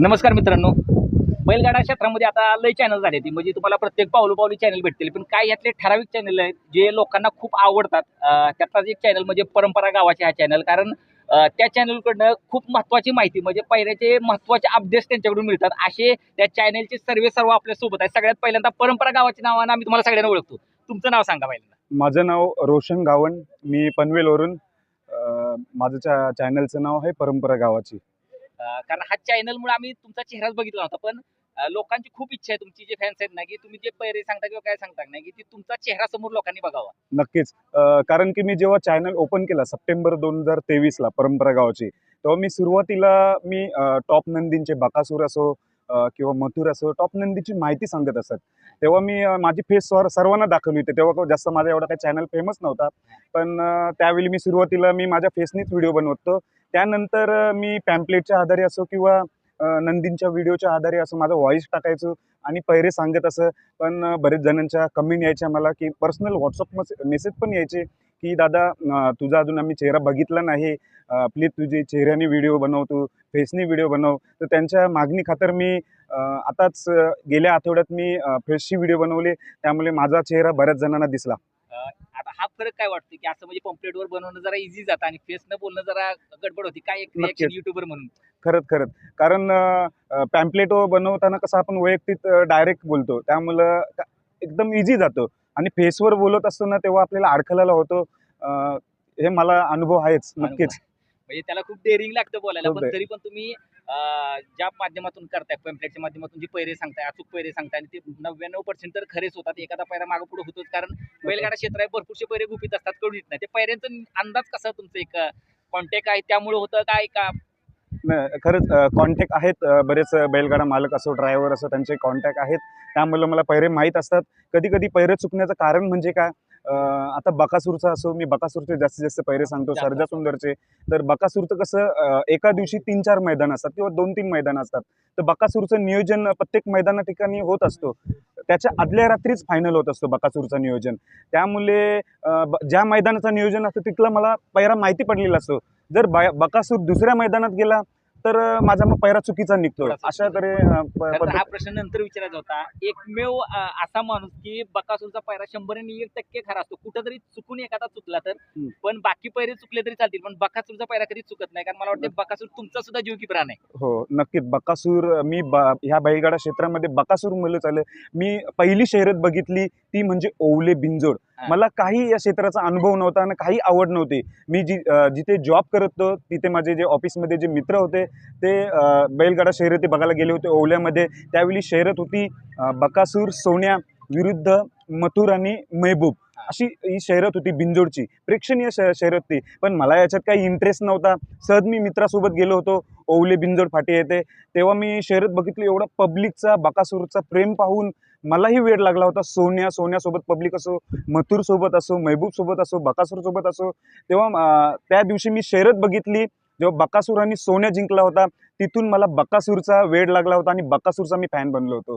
नमस्कार मित्रांनो. बैलगाडा क्षेत्रामध्ये आता लय चॅनल झाले ती म्हणजे तुम्हाला प्रत्येक पावलो पावली चॅनल भेटतील. पण काय यातले ठराविक चॅनल आहेत जे लोकांना खूप आवडतात. त्यातलाच एक चॅनल म्हणजे परंपरा गावाचे हा चॅनल कारण त्या चॅनलकडनं खूप महत्त्वाची माहिती म्हणजे पहिल्याचे महत्त्वाचे अपडेट्स त्यांच्याकडून मिळतात. असे त्या चॅनलचे सर्वे सर्व आपल्यासोबत आहे सगळ्यात पहिल्यांदा परंपरा गावाच्या नावानं आम्ही तुम्हाला सगळ्यांना ओळखतो. तुमचं नाव सांगा पहिल्यांदा. माझं नाव रोशन गावण. मी पनवेलवरून माझं चा चॅनलचं नाव आहे परंपरा गावाची. कारण हा चॅनलमुळे आम्ही तुमचा चेहराच बघितला होता पण लोकांची खूप इच्छा आहे तुमची जे फॅन्स आहेत ना की तुम्ही जे पैरे सांगता किंवा काय सांगता ना की ती तुमचा चेहरा समोर लोकांनी बघावा. नक्कीच. कारण की मी जेव्हा चॅनल ओपन केला सप्टेंबर दोन हजार तेवीसला परंपरा गावाची तेव्हा मी सुरुवातीला मी टॉप नंदींचे बकासूर असो किंवा मथुर असो टॉप नंदीची माहिती सांगत असत. तेव्हा मी माझी फेस सर्वांना दाखवली होती. तेव्हा जास्त माझा एवढा काही चॅनल फेमस नव्हता. पण त्यावेळी मी सुरुवातीला मी माझ्या फेसनीच व्हिडिओ बनवतो त्यानंतर मी पॅम्पलेटच्या आधारे असो किंवा नंदींच्या व्हिडिओच्या आधारे असं माझं व्हॉइस टाकायचो आणि पहिरे सांगत असं पण बरेच जणांच्या कमेंट यायच्या मला की पर्सनल व्हॉट्सअप मेसेज पण यायचे की दादा तुझा अजून आम्ही चेहरा बघितला नाही. प्लीज तुझी चेहऱ्याने व्हिडिओ बनव तू फेसनी व्हिडिओ बनव. तर त्यांच्या मागणी खातर मी आताच गेल्या आठवड्यात मी फेसची व्हिडिओ बनवले. त्यामुळे माझा चेहरा बऱ्याच जणांना दिसला. आता हा फरक काय वाटतो की असं म्हणजे पंपलेटवर बनवणं जरा इझी जातं आणि फेसनं बोलणं जरा गडबड होती? काय एक. युट्यूबर म्हणून? खरंच खरंच. कारण पॅम्पलेट बनवताना कसं आपण वैयक्तिक डायरेक्ट बोलतो. त्यामुळं का- एकदम इझी जातो. आणि फेसवर बोलत असतो ना तेव्हा आपल्याला अडखळायला होतो. अं, हे मला अनुभव आहेच नक्कीच. म्हणजे त्याला खूप डेअरिंग लागतं बोलायला खूप पण तरी पण तुम्ही ज्या माध्यमातून करताय पेम्पलेटच्या माध्यमातून जी पैरे सांगताय अचूक पैरे सांगताय आणि ते नव्याण्णव पर्सेंट तर खरेच होतात एखादा पैरा मागे पुढे होतोच कारण बैलगाडा क्षेत्र आहे भरपूरसे पैरे गुपित असतात कळून येत नाही. ते पैऱ्यांचा अंदाज कसा तुमचं एक कॉन्टॅक्ट आहे त्यामुळे होतं काय का? न- खरंच कॉन्टॅक्ट आहेत बरेच बैलगाडा मालक असो ड्रायव्हर असो त्यांचे कॉन्टॅक्ट आहेत. त्यामुळे मला पैरे माहीत असतात. कधी कधी पैरे चुकण्याचं कारण म्हणजे काय? आता बकासूरचा असो मी बकासूरचे जास्तीत जास्त पैरे सांगतो. सरजा सुंदरचे. तर बकासूरचं कसं एका दिवशी तीन चार मैदान असतात किंवा दोन तीन मैदान असतात. तर बकासूरचं नियोजन प्रत्येक मैदाना ठिकाणी होत असतो. त्याच्या आदल्या रात्रीच फायनल होत असतो बकासूरचं नियोजन. त्यामुळे ज्या मैदानाचं नियोजन असतं तिथलं मला पैरा माहिती पडलेला असतो. जर बकासूर दुसऱ्या मैदानात गेला तर माझा मग पैरा चुकीचा निघतो अशा पद्धत- हा प्रश्न नंतर विचारायचा होता. एकमेव असा माणूस की बकासूरचा पैरा शंभर एक टक्के खरा असतो. कुठंतरी चुकून एखादा चुकला तर. पण बाकी पैरे चुकले तरी चालतील. पण बकासूरचा पैरा कधी चुकत नाही. कारण मला वाटतं बकासूर तुमचा सुद्धा जीव की प्राण आहे. हो नक्कीच. बकासूर मी ह्या बैलगाडा क्षेत्रामध्ये बकासूर मुलं चाललं. मी पहिली शर्यत बघितली ती म्हणजे ओवले बिंजोड. मला काही या क्षेत्राचा अनुभव नव्हता आणि काही आवड नव्हती. मी जी जिथे जॉब करत होतो तिथे माझे जे ऑफिसमध्ये जे मित्र होते ते बैलगाडा शर्यती बघायला गेले होते ओवल्यामध्ये. त्यावेळी शर्यत होती बकासूर सोन्या विरुद्ध मथुर आणि महबूब. अशी ही शर्यत होती बिंजोडची प्रेक्षणीय श- शर्यत होती पण मला याच्यात काही इंटरेस्ट नव्हता. सहज मी मित्रासोबत गेलो होतो ओवले बिंजोड फाटी येते तेव्हा मी शर्यत बघितली एवढा पब्लिकचा बकासूरचा प्रेम पाहून मलाही वेळ लागला होता. सोन्या सोन्यासोबत पब्लिक असो मथुर सोबत असो महबूब सोबत असो बकासूर सोबत असो तेव्हा त्या दिवशी मी शर्यत बघितली. जेव्हा बकासूर आणि सोन्या जिंकला होता तिथून मला बकासूरचा वेळ लागला होता आणि बकासूरचा मी फॅन बनलो होतो.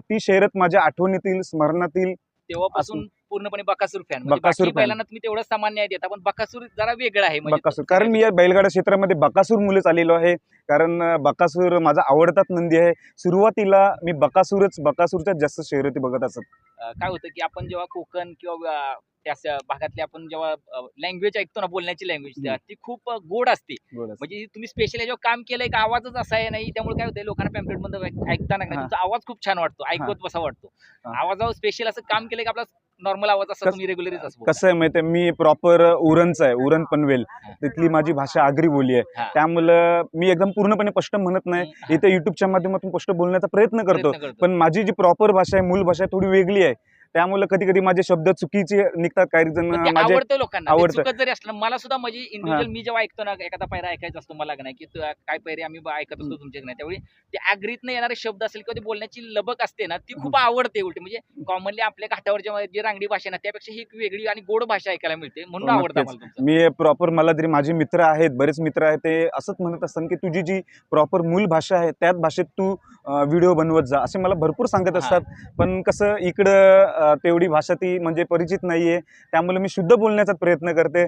ती शर्यत माझ्या आठवणीतील स्मरणातील तेव्हापासून पूर्णपणे बकासूर फॅन बकासूर fan. बैलांना तुम्ही तेवढं सामान्य देता पण बकासूर जरा वेगळं आहे. म्हणजे बकासूर. कारण मी या बैलगाडा क्षेत्रामध्ये बकासूर मुलेच आलेलो आहे. कारण अं, बकासूर माझा आवडताच नंदी आहे. सुरुवातीला मी बकासूरच बकासूरच्याच जास्त शर्यती बघत असत. अं, काय होतं की आपण जेव्हा कोकण किंवा अं, त्या स- भागातले आपण जेव्हा लँग्वेज ऐकतो ना बोलण्याची लँग्वेज हम्म. ती खूप अं, गोड असते. म्हणजे तुम्ही स्पेशल याच्यावर काम केलंय का आवाजच असा आहे नाही त्यामुळे काय होतं लोकांना पॅम्पलेटमध्ये ऐक- ऐकताना का नाही, हा. तुमचा आवाज खूप छान वाटतो ऐकत बसा वाटतो. हा. आवाजावर स्पेशल असं काम केलंय का आपला नॉर्मल आवाज असा कस- तुम्ही रेग्युलरच असतो कसं आहे माहिती आहे मी प्रॉपर उरणचा आहे उरण पनवेल तिथली माझी भाषा आगरी बोली आहे. त्यामुळं मी एकदम पूर्णपणे स्पष्ट म्हणत नाही. इथे युट्यूबच्या माध्यमातून स्पष्ट बोलण्याचा प्रयत्न करतो. पण माझी जी प्रॉपर भाषा आहे मूळ भाषा आहे थोडी वेगळी आहे. त्यामुळे कधी कधी माझे शब्द चुकीचे निघतात. काही जण माझे आवडतं लोकांना. आवडतं. जरी असलं मला सुद्धा म्हणजे इंडिव्हिज्युअल मी जेव्हा ऐकतो ना एखादा पैरा ऐकायचा असतो मला का नाही की तू- काय पैरे आम्ही ब- ऐकत असतो हम्म. तुमच्या नाही त्यावेळी ते आगरीतनं येणारे शब्द असेल किंवा ते बोलण्याची लबक असते ना ती खूप आवडते उलटी. म्हणजे कॉमनली आपल्या घाटावरच्या मध्ये जी रांगडी भाषा आहे ना त्यापेक्षा ही एक वेगळी आणि गोड भाषा ऐकायला मिळते. म्हणून हो, आवडतं नक्कीच. मला तुमचं. मी प्रॉपर मला तरी माझे मित्र आहेत बरेच मित्र आहेत ते असंच म्हणत असतात की तुझी जी प्रॉपर मूळ भाषा आहे त्याच भाषेत तू व्हिडिओ बनवत जा असे मला भरपूर सांगत असतात. पण कसं इकडं तेवढी भाषा ती म्हणजे परिचित नाही आहे त्यामुळे मी शुद्ध बोलण्याचा प्रयत्न करते.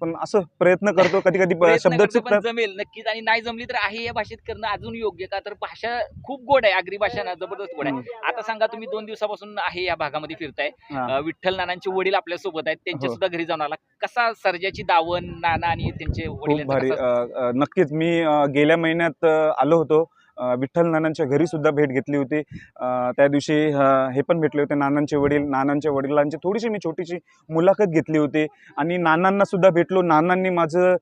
पण असं प्रयत्न करतो कधी कधी शब्द चुकतात. जमेल. नक्कीच. आणि नाही जमली तर आहे या भाषेत करणं अजून योग्य का? तर भाषा खूप गोड आहे आगरी भाषा ना जबरदस्त गोड आहे. आता सांगा तुम्ही दोन दिवसापासून आहे या भागामध्ये फिरताय. विठ्ठल नानांचे वडील आपल्यासोबत आहेत. त्यांच्या हो. सुद्धा घरी जाऊन आला. कसा सर्जाची दावण नाना आणि त्यांचे वडील नक्कीच. मी गेल्या महिन्यात आलो होतो. विठ्ठल नानांच्या घरी सुद्धा भेट घेतली होती. त्या दिवशी हे पण भेटले होते नानांचे वडील. नानांच्या वडिलांची थोडीशी मी छोटीशी मुलाखत घेतली होती. आणि नानांना सुद्धा भेटलो. नानांनी माझं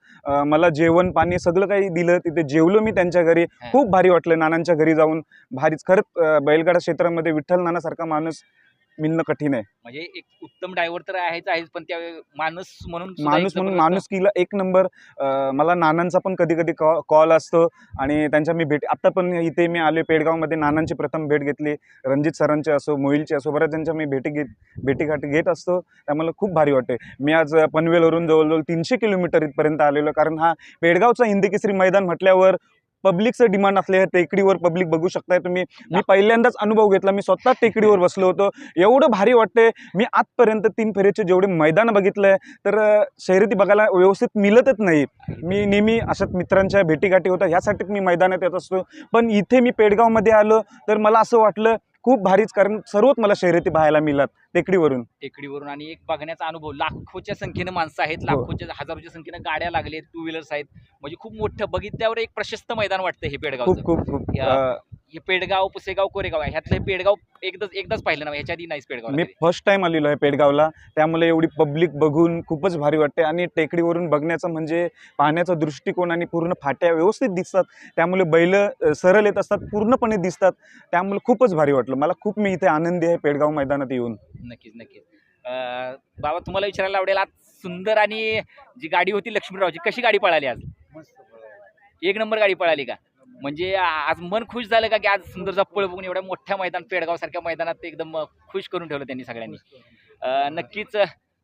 मला जेवण पाणी सगळं काही दिलं. तिथे जेवलो मी त्यांच्या घरी. खूप भारी वाटलं नानांच्या घरी जाऊन. भारीच. खरंच बैलगाडा क्षेत्रामध्ये विठ्ठल नानासारखा माणूस मिळणं कठीण आहे. म्हणजे एक उत्तम ड्रायव्हर तर आहेच आहेच पण त्या माणूस म्हणून माणूस म्हणून जबरदस्त- माणुसकीला एक नंबर. अं, मला नानांचा पण कधी कधी कॉल असतो आणि त्यांच्या मी भेट आता पण इथे मी आले पेडगावमध्ये नानांची प्रथम भेट घेतली. रणजित सरांचे असो मोहिलचे असो बऱ्याच त्यांच्या मी भेटी घेत भेटीगाठी घेत असतो. त्यामुळे खूप भारी वाटते. मी आज पनवेलवरून जवळजवळ तीनशे किलोमीटर इथपर्यंत आलेलो कारण हा पेडगावचा हिंदी केसरी मैदान म्हटल्यावर पब्लिकचं डिमांड असले टेकडीवर पब्लिक बघू शकताय तुम्ही. मी पहिल्यांदाच अनुभव घेतला. मी स्वतः टेकडीवर बसलो होतो. एवढं भारी वाटते मी आजपर्यंत तीन फेरीचे जेवढे मैदान बघितलंय तर शर्यती बघायला व्यवस्थित मिळतच नाही. मी नेहमी अशाच मित्रांच्या भेटीगाठी होत्या ह्यासाठीच मी मैदानात येत असतो. पण इथे मी पेडगावमध्ये आलो तर मला असं वाटलं खूप भारीच कारण सर्वच मला शर्यती पाहायला मिळात टेकडीवरून. टेकडीवरून आणि एक बघण्याचा अनुभव लाखोच्या संख्येनं माणसं आहेत हो. लाखोच्या हजारोच्या संख्येनं गाड्या लागलेत टू व्हीलर्स आहेत. म्हणजे खूप मोठं बघितल्यावर एक प्रशस्त मैदान वाटतं हे खूप पेडगावचं. खूप खूप. अ, हे पेडगाव पुसेगाव कोरेगाव आहे. ह्यातलं हे पेडगाव एकदाच एकदाच पाहिलं ना ह्याच्या आधी नाहीच पेडगाव मी फर्स्ट टाइम आलेलो आहे पेडगावला. त्यामुळे एवढी पब्लिक बघून खूपच भारी वाटते आणि टेकडीवरून बघण्याचं म्हणजे पाहण्याचा दृष्टिकोन आणि पूर्ण फाट्या व्यवस्थित दिसतात. त्यामुळे बैल सरळ येत असतात पूर्णपणे दिसतात. त्यामुळे खूपच भारी वाटलं. मला खूप मी इथे आनंदी आहे पेडगाव मैदानात येऊन. नक्कीच नक्कीच. बाबा तुम्हाला विचारायला आवडेल आज सुंदर आणि जी गाडी होती लक्ष्मीरावची कशी गाडी पळाली आज? एक नंबर गाडी पळाली का? म्हणजे आज मन खुश झालं का की आज सुंदरचा पळ बघून एवढ्या मोठ्या मैदान पेडगाव सारख्या मैदानात एकदम खुश करून ठेवलं त्यांनी सगळ्यांनी. नक्कीच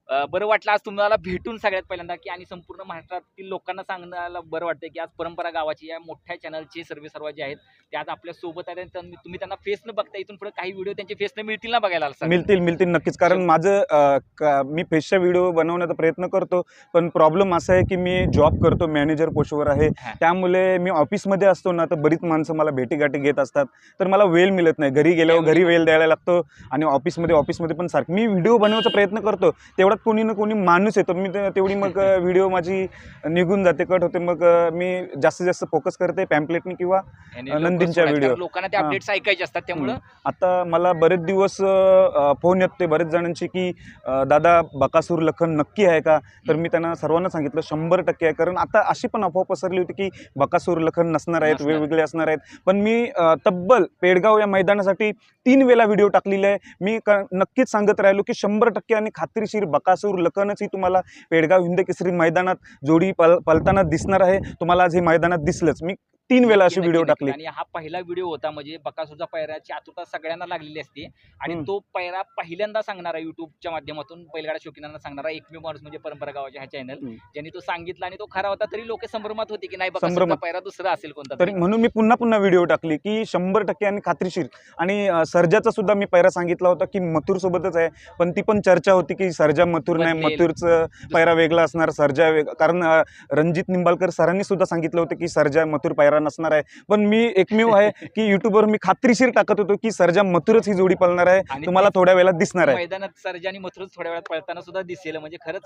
बरं वाटलं आज तुम्हाला भेटून सगळ्यात पहिल्यांदा की आणि संपूर्ण महाराष्ट्रातील लोकांना सांगण्याला बरं वाटतं की आज परंपरा गावाची या मोठ्या चॅनलचे सर्वे सर्व जे आहेत ते आज आपल्यासोबत आहेत तुम्ही त्यांना फेस न बघता इथून पुढे काही व्हिडिओ त्यांचे फेस न मिळतील ना बघायला मिळतील मिळतील नक्कीच. कारण माझं मी फेसचा व्हिडिओ बनवण्याचा प्रयत्न करतो पण प्रॉब्लेम असा आहे की मी जॉब करतो मॅनेजर पोस्टवर आहे. त्यामुळे मी ऑफिसमध्ये असतो ना तर बरीच माणसं मला भेटीगाठी घेत असतात. तर मला वेळ मिळत नाही. घरी गेल्यावर घरी वेळ द्यायला लागतो आणि ऑफिसमध्ये ऑफिसमध्ये पण सारखं. मी व्हिडिओ बनवायचा प्रयत्न करतो. तेवढ्यात कोणी ना कोणी माणूस येतो. मी ते- तेवढी मग व्हिडिओ माझी निघून जाते कट होते. मग मी जास्तीत जास्त फोकस करते पॅम्पलेटनी किंवा नंदींच्या. कारण लोकांना ते. अपडेट्स ऐकायचे असतात त्यामुळं. आता मला बरेच दिवस फोन येते बरेच जणांची की दादा बकासूर लखन नक्की आहे का? तर मी त्यांना सर्वांना सांगितलं शंभर टक्के आहे. कारण आता अशी पण अफवा पसरली होती की बकासूर लखन नसणार आहेत. वेगवेगळे असणार आहेत. पण मी तब्बल पेडगाव या मैदानासाठी तीन वेळा व्हिडिओ टाकलेले आहे. मी नक्कीच सांगत राहिलो की शंभर टक्के आणि खात्रीशीर बकासूर लखनच ही तुम्हाला पेडगाव हिंद केसरी मैदानात जोडी पल पलताना दिसणार आहे. तुम्हाला आज हे मैदानात दिसलंच. मी तीन वेळा अशी व्हिडिओ टाकली आणि हा पहिला व्हिडिओ होता म्हणजे बकासूरचा पैराची आतुरता सगळ्यांना लागलेली असते आणि. तो पैरा पहिल्यांदा सांगणारा युट्यूबच्या माध्यमातून बैलगाडा शौकीनांना सांगणारा एकमेव माणूस म्हणजे परंपरा गावाचे हा चॅनल. ज्यांनी तो सांगितला आणि तो खरा होता तरी लोक संभ्रमात होते की नाही बकासूरचा. पैरा दुसरा असेल कोणता तरी म्हणून मी पुन्हा पुन्हा व्हिडिओ टाकली की शंभर टक्के आणि खात्रीशीर आणि सर्जाचा सुद्धा मी पैरा सांगितला होता की मथुर सोबतच आहे पण ती पण चर्चा होती की सर्जा मथुर नाही. मथुरचं पैरा वेगळा असणार सर्जा वेग कारण रणजित निंबाळकर सरांनी सुद्धा सांगितलं होतं की सर्जा मथुर पैरा नसणार आहे. पण मी एकमेव आहे की युट्यूबवर मी खात्रीशीर टाकत होतो की सर्जा मथुरच ही जोडी पळणार आहे. तुम्हाला थोड्या वेळात दिसणार आहे. मैदानात सर्जा आणि मथुरच थोड्या वेळात पळताना सुद्धा दिसेल. म्हणजे खरंच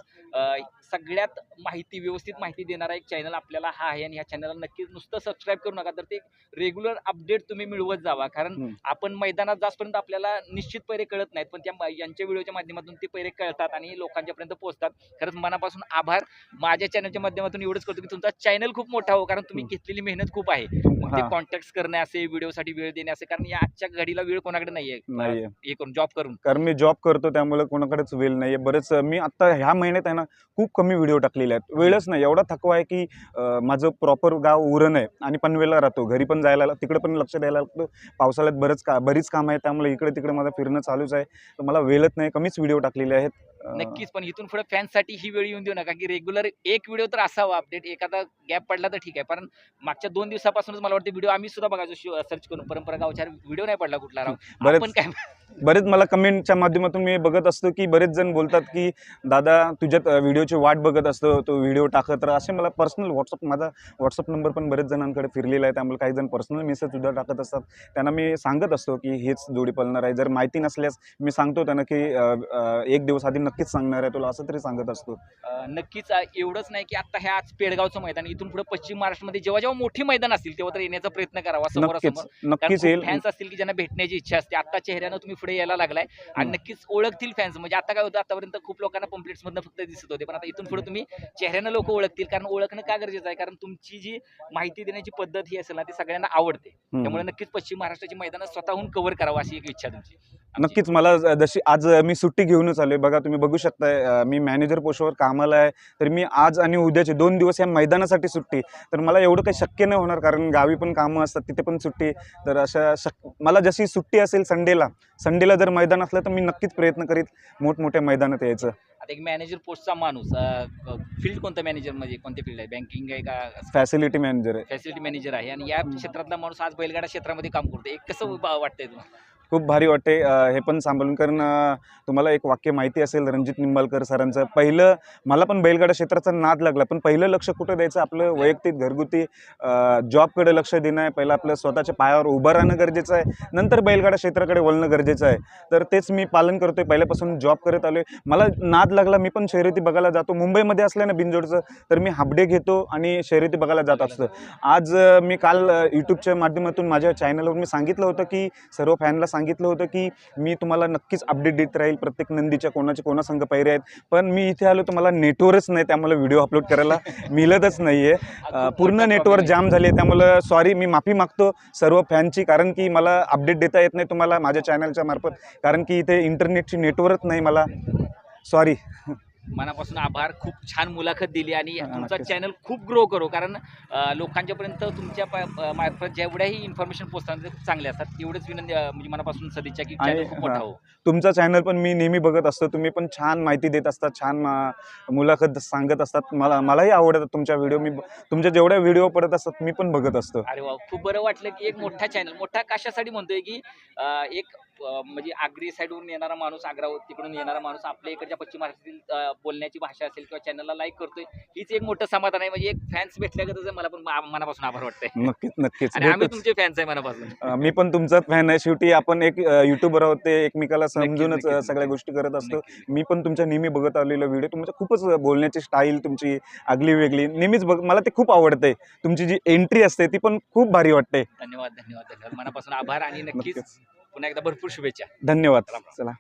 सगळ्यात माहिती व्यवस्थित माहिती देणारा एक चॅनल आपल्याला हा आहे आणि ह्या चॅनलला नक्कीच नुसतं सबस्क्राईब करू नका तर ते रेग्युलर अपडेट तुम्ही मिळवत जावा. कारण. आपण मैदानात जास्तपर्यंत आपल्याला निश्चित पैरे कळत नाहीत पण त्या यांच्या व्हिडिओच्या माध्यमातून ते पैरे कळतात आणि लोकांच्या पर्यंत पोहोचतात. खरंच मनापासून आभार. माझ्या चॅनलच्या माध्यमातून एवढंच करतो की तुमचा चॅनल खूप मोठा हो कारण तुम्ही घेतलेली मेहनत खूप आहे. मग ते हा. कॉन्टॅक्ट करणे असे व्हिडिओसाठी वेळ देणे असे कारण या आजच्या घडीला वेळ कोणाकडे नाहीये. नाहीये. हे करून जॉब करून. कारण मी जॉब करतो त्यामुळे कोणाकडेच वेळ नाही आहे बरेच मी आत्ता ह्या महिन्यात आहे ना खूप कमी व्हिडिओ टाकलेले आहेत. वेळच नाही. एवढा थकवा आहे की अं, माझं प्रॉपर गाव उरण आहे आणि पनवेलला राहतो. घरी पण जायला तिकडे पण लक्ष द्यायला लागतं. पावसाळ्यात बरंच का बरीच कामं आहेत. त्यामुळे इकडे तिकडे माझं फिरणं चालूच आहे. तर मला वेळच नाही. कमीच व्हिडिओ टाकलेले आहेत. नक्कीच पण इथून पुढे फॅन्ससाठी ही वेळ येऊन देऊ नका की रेग्युलर एक व्हिडिओ तर असावा अपडेट एखादा गॅप पडला तर ठीक आहे कारण मागच्या दोन दिवसापासूनच मला वाटतं व्हिडिओ आम्ही सुद्धा बघायचो सर्च करून. परंपरा गावच्या व्हिडिओ नाही पडला कुठला राव. आपण काय बरेच मला कमेंटच्या माध्यमातून मी बघत असतो की बरेच जण बोलतात की दादा तुझ्यात व्हिडिओची वाट बघत असतो तो व्हिडिओ टाकत राहा. असे मला पर्सनल व्हॉट्सअप माझा व्हॉट्सअप नंबर पण बरेच जणांकडे फिरलेला आहे. त्यामुळे काही जण पर्सनल मेसेज सुद्धा टाकत असतात. त्यांना मी सांगत असतो की हेच जोडी पळणार आहे. जर माहिती नसल्यास मी सांगतो त्यांना की एक दिवस आधी नक्कीच सांगणार आहे तुला असं तरी सांगत असतो. अं, नक्कीच अं, एवढंच नाही की आता हे आज पेडगावचं मैदान इथून पुढे पश्चिम महाराष्ट्रामध्ये जेव्हा जेव्हा मोठी मैदान असतील तेव्हा तर येण्याचा प्रयत्न करावा नक्कीच समोरासमोर नक्कीच येईल. फॅन्स असतील की ज्यांना भेटण्याची इच्छा असते. आता चेहऱ्यानं तुम्ही पुढे यायला लागलाय. आणि हम्म. नक्कीच ओळखतील फॅन्स म्हणजे आता काय होतं आतापर्यंत खूप लोकांना पम्प्लेट्स मधनं फक्त दिसत होते. पण आता इथून पुढे तुम्ही चेहऱ्यानं लोक ओळखतील. कारण ओळखणं का गरजेचं आहे? कारण तुमची जी माहिती देण्याची पद्धत ही असेल ना ती सगळ्यांना आवडते. हम्म. त्यामुळे नक्कीच पश्चिम महाराष्ट्राची मैदानं स्वतःहून कव्हर करावं अशी एक इच्छा तुमची. आमची. नक्कीच मला ज- जशी आज मी सुट्टी घेऊनच आलोय. बघा तुम्ही बघू शकताय मी मॅनेजर पोस्टवर कामाला आहे. तर मी आज आणि उद्याचे दोन दिवस या मैदानासाठी सुट्टी. तर मला एवढं काही शक्य नाही होणार कारण गावी पण कामं असतात तिथे पण सुट्टी. तर अशा शक मला जशी सुट्टी असेल संडेला संडेला जर मैदान असलं तर मी नक्कीच प्रयत्न करीत मोठमोठ्या मैदानात यायचं. आता एक मॅनेजर पोस्टचा माणूस फील्ड कोणतं मॅनेजर म्हणजे कोणते फील्ड आहे? बँकिंग आहे का? फॅसिलिटी मॅनेजर आहे. फॅसिलिटी मॅनेजर आहे. आणि या क्षेत्रातला माणूस आज बैलगाडा क्षेत्रामध्ये काम करतो एक कसं वाटतंय तुम्हाला? खूप भारी वाटते. हे पण सांभाळून कारण तुम्हाला एक वाक्य माहिती असेल रणजित निंबाळकर सरांचं. पहिलं मला पण बैलगाडा क्षेत्राचा नाद लागला पण पहिलं लक्ष कुठं द्यायचं? आपलं वैयक्तिक घरगुती जॉबकडे लक्ष देणं आहे. पहिलं आपलं स्वतःच्या पायावर उभं राहणं गरजेचं आहे. नंतर बैलगाडा क्षेत्राकडे वळणं गरजेचं आहे. तर तेच मी पालन करतोय. पहिल्यापासून जॉब करत आलोय. मला नाद लागला मी पण शर्यती बघायला जातो. मुंबईमध्ये असल्यानं बिनजोडचं तर मी हाबडे घेतो आणि शर्यती बघायला जात असतो. आज मी काल यूट्यूबच्या माध्यमातून माझ्या चॅनलवर मी सांगितलं होतं की सर्व फॅनला सांगितलं होतं की मी तुम्हाला नक्कीच अपडेट देत राहील. प्रत्येक नंदीच्या कोणाचे कोणासंग पैरे आहेत. पण मी इथे आलो तर मला नेटवर्कच नाही त्यामुळे व्हिडिओ अपलोड करायला मिळतच नाही आहे पूर्ण नेटवर्क आहे. जाम झाले त्यामुळं सॉरी मी माफी मागतो सर्व फॅनची कारण की मला अपडेट देता येत नाही तुम्हाला माझ्या चॅनलच्या मार्फत. कारण की इथे इंटरनेटची नेटवर्क नाही मला. सॉरी मनापासून आभार. खूप छान मुलाखत दिली आणि तुमचा. चॅनल खूप ग्रो करो. कारण लोकांच्यापर्यंत तुमच्या मार्फत जेवढ्याही इन्फॉर्मेशन पोहोचतात ते खूप चांगले असतात. तेवढंच विनंती म्हणजे मनापासून सदिच्छा की आणि- चॅनल खूप मोठा हा. तुमचा चॅनल पण मी नेहमी बघत असतो. तुम्ही पण छान माहिती देत असतात छान मुलाखत सांगत असतात. मला मलाही आवडतात तुमच्या व्हिडिओ मी तुमच्या जेवढ्या व्हिडिओ पडत असतात मी पण बघत असतो. अरे वा खूप बरं वाटलं की एक मोठा चॅनल मोठा कशासाठी म्हणतोय की एक म्हणजे आगरी साईडवरून येणारा माणूस आग्रा तिकडून येणारा माणूस आपल्या इकडच्या पश्चिम महाराष्ट्रातील बोलण्याची भाषा असेल किंवा चॅनलला लाईक करतोय हीच एक मोठं समाधान आहे. म्हणजे एक फॅन्स भेटल्यागतच मला पण मनापासून आभार वाटतंय. नक्कीच नक्कीच. आणि आम्ही. तुमचे फॅन्स आहे मनापासून. अं, मी पण तुमचाच फॅन आहे. शेवटी आपण एक युट्यूबर आहोत ते एकमेकाला समजूनच नक्कीच, अं, सगळ्या. गोष्टी करत असतो. नक्की. मी पण तुमच्या नेहमी बघत आलेलो व्हिडिओ तुमच्या खूपच बोलण्याची स्टाईल तुमची आगली वेगळी. नेहमीच बघ मला ते खूप आवडते तुमची जी एंट्री असते ती पण खूप भारी वाटते. धन्यवाद धन्यवाद धन्यवाद. मनापासून आभार आणि नक्कीच नक्कीच. पुन्हा एकदा भरपूर शुभेच्छा. धन्यवाद. चला.